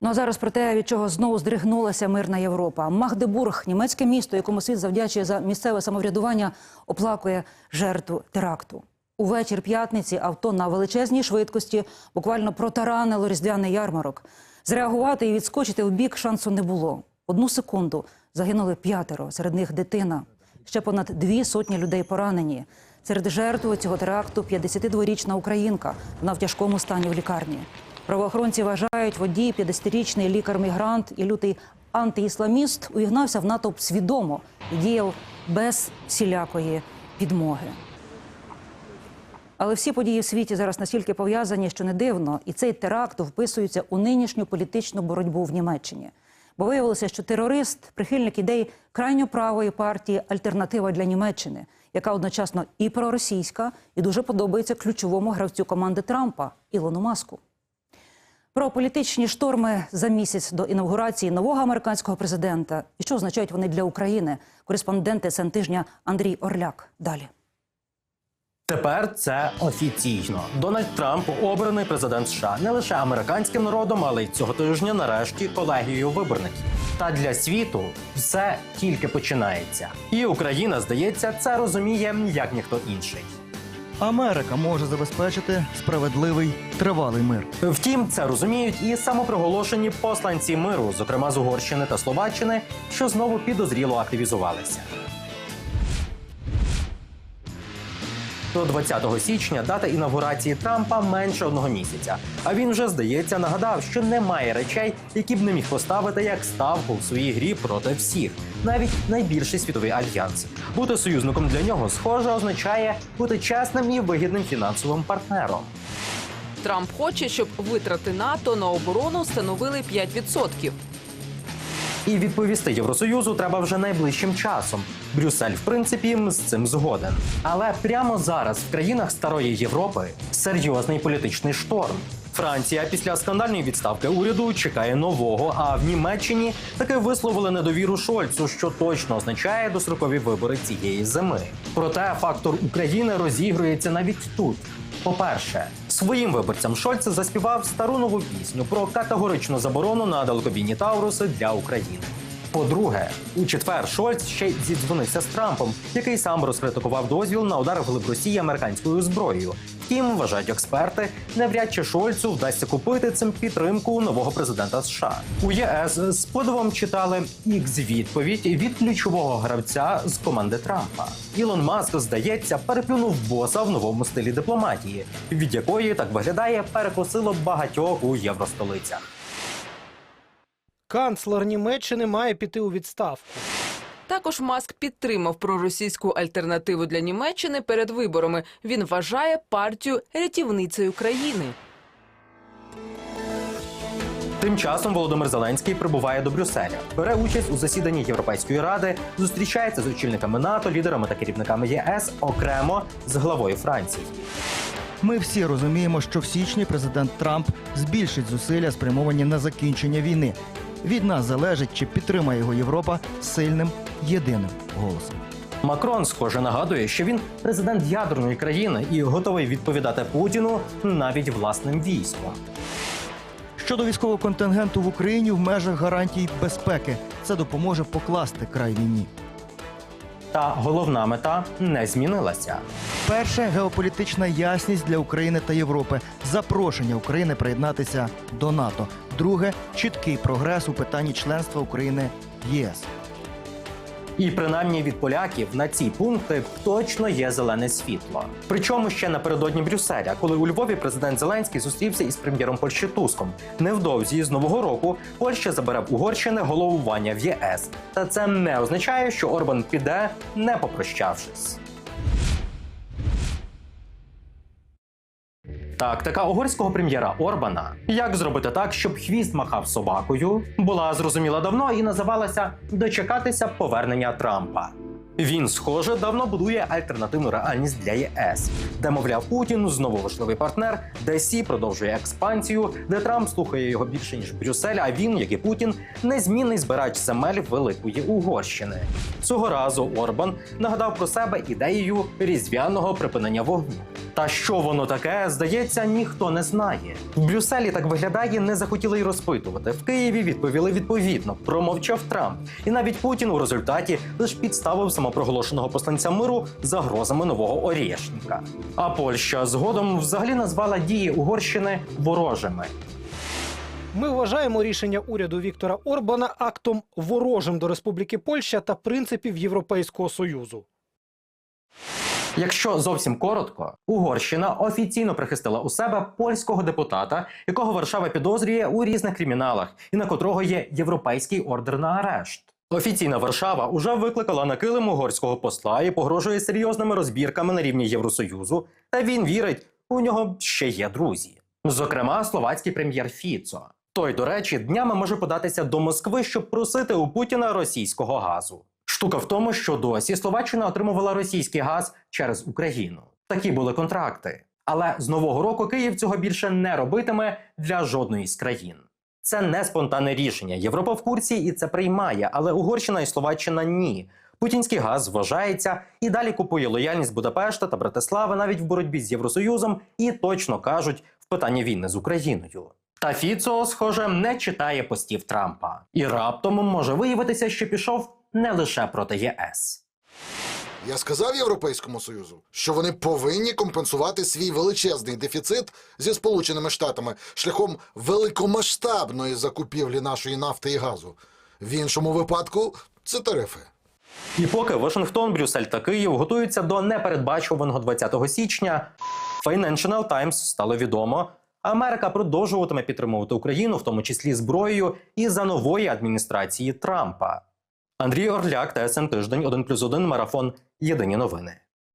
Ну а зараз про те, від чого знову здригнулася мирна Європа. Магдебург, німецьке місто, якому світ завдячує за місцеве самоврядування, оплакує жертву теракту. Увечір п'ятниці авто на величезній швидкості буквально протаранило різдвяний ярмарок. Зреагувати і відскочити в бік шансу не було. Одну секунду загинули п'ятеро, серед них дитина. Ще понад дві сотні людей поранені. Серед жертв цього теракту 52-річна українка. Вона в тяжкому стані в лікарні. Правоохоронці вважають, водій, 50-річний лікар-мігрант і лютий антиісламіст уігнався в натовп свідомо і діяв без всілякої підмоги. Але всі події в світі зараз настільки пов'язані, що не дивно, і цей теракт вписується у нинішню політичну боротьбу в Німеччині. Бо виявилося, що терорист прихильник ідей крайньо правої партії Альтернатива для Німеччини, яка одночасно і проросійська, і дуже подобається ключовому гравцю команди Трампа Ілону Маску. Про політичні шторми за місяць до інаугурації нового американського президента і що означають вони для України. Кореспондент СН тижня Андрій Орляк. Далі. Тепер це офіційно. Дональд Трамп обраний президент США не лише американським народом, але й цього тижня, нарешті, колегією виборників. Та для світу все тільки починається. І Україна, здається, це розуміє як ніхто інший. Америка може забезпечити справедливий тривалий мир. Втім, це розуміють і самопроголошені посланці миру, зокрема з Угорщини та Словаччини, що знову підозріло активізувалися. До 20 січня дата інавгурації Трампа менше одного місяця. А він вже здається нагадав, що немає речей, які б не міг поставити як ставку в своїй грі проти всіх, навіть найбільший світовий альянс. Бути союзником для нього схоже означає бути чесним і вигідним фінансовим партнером. Трамп хоче, щоб витрати НАТО на оборону становили 5%. І відповісти Євросоюзу треба вже найближчим часом. Брюссель, в принципі, з цим згоден. Але прямо зараз в країнах Старої Європи серйозний політичний шторм. Франція після скандальної відставки уряду чекає нового. А в Німеччині таки висловили недовіру Шольцу, що точно означає дострокові вибори цієї зими. Проте фактор України розігрується навіть тут. По-перше, своїм виборцям Шольц заспівав стару нову пісню про категоричну заборону на далекобійні Тауруси для України. По-друге, у четвер Шольц ще зідзвонився з Трампом, який сам розкритикував дозвіл на удар в глиб Росії американською зброєю. Втім, вважають експерти, навряд чи Шольцу вдасться купити цим підтримку нового президента США. У ЄС з подивом читали ікс відповідь від ключового гравця з команди Трампа. Ілон Маск, здається, переплюнув боса в новому стилі дипломатії, від якої так виглядає перекосило багатьох у євростолицях. Канцлер Німеччини має піти у відставку. Також Маск підтримав проросійську альтернативу для Німеччини перед виборами. Він вважає партію рятівницею країни. Тим часом Володимир Зеленський прибуває до Брюсселя, бере участь у засіданні Європейської ради, зустрічається з очільниками НАТО, лідерами та керівниками ЄС окремо з главою Франції. Ми всі розуміємо, що в січні президент Трамп збільшить зусилля, спрямовані на закінчення війни. Від нас залежить, чи підтримає його Європа сильним єдиним голосом. Макрон, схоже, нагадує, що він президент ядерної країни і готовий відповідати Путіну навіть власним військом. Щодо військового контингенту в Україні в межах гарантій безпеки, це допоможе покласти край війні. Та головна мета не змінилася. Перше геополітична ясність для України та Європи, запрошення України приєднатися до НАТО. Друге чіткий прогрес у питанні членства України в ЄС. І принаймні від поляків на ці пункти точно є зелене світло. Причому ще напередодні Брюсселя, коли у Львові президент Зеленський зустрівся із прем'єром Польщі Туском. Невдовзі з нового року Польща забере в Угорщини головування в ЄС. Та це не означає, що Орбан піде, не попрощавшись. Тактика угорського прем'єра Орбана, як зробити так, щоб хвіст махав собакою, була зрозуміла давно і називалася дочекатися повернення Трампа. Він, схоже, давно будує альтернативну реальність для ЄС, де, мовляв, Путін знову важливий партнер, де Сі продовжує експансію, де Трамп слухає його більше ніж Брюссель, а він, як і Путін, незмінний збирач земель Великої Угорщини. Цього разу Орбан нагадав про себе ідеєю різдвяного припинення вогню. Та що воно таке, здається, ніхто не знає. В Брюсселі так виглядає, не захотіли й розпитувати. В Києві відповіли відповідно. Промовчав Трамп. І навіть Путін у результаті лише підставив самопроголошеного посланця миру загрозами нового орєшника. А Польща згодом взагалі назвала дії Угорщини ворожими. Ми вважаємо рішення уряду Віктора Орбана актом ворожим до Республіки Польща та принципів Європейського союзу. Якщо зовсім коротко, Угорщина офіційно прихистила у себе польського депутата, якого Варшава підозрює у різних криміналах, і на котрого є європейський ордер на арешт. Офіційна Варшава уже викликала на килим угорського посла і погрожує серйозними розбірками на рівні Євросоюзу. Та він вірить, у нього ще є друзі. Зокрема, словацький прем'єр Фіцо. Той, до речі, днями може податися до Москви, щоб просити у Путіна російського газу. Штука в тому, що досі Словаччина отримувала російський газ через Україну. Такі були контракти. Але з нового року Київ цього більше не робитиме для жодної з країн. Це не спонтанне рішення. Європа в курсі і це приймає, але Угорщина і Словаччина ні. Путінський газ вважається і далі купує лояльність Будапешта та Братислави навіть в боротьбі з Євросоюзом і точно кажуть в питанні війни з Україною. Та Фіцо, схоже, не читає постів Трампа, і раптом може виявитися, що пішов не лише проти ЄС. Я сказав Європейському Союзу, що вони повинні компенсувати свій величезний дефіцит зі Сполученими Штатами шляхом великомасштабної закупівлі нашої нафти і газу. В іншому випадку це тарифи. І поки Вашингтон, Брюссель та Київ готуються до непередбачуваного 20 січня, Financial Times стало відомо, Америка продовжуватиме підтримувати Україну, в тому числі зброєю, і за нової адміністрації Трампа. Андрій Орляк, ТСН Тиждень, 1+,1, Марафон. Єдині новини.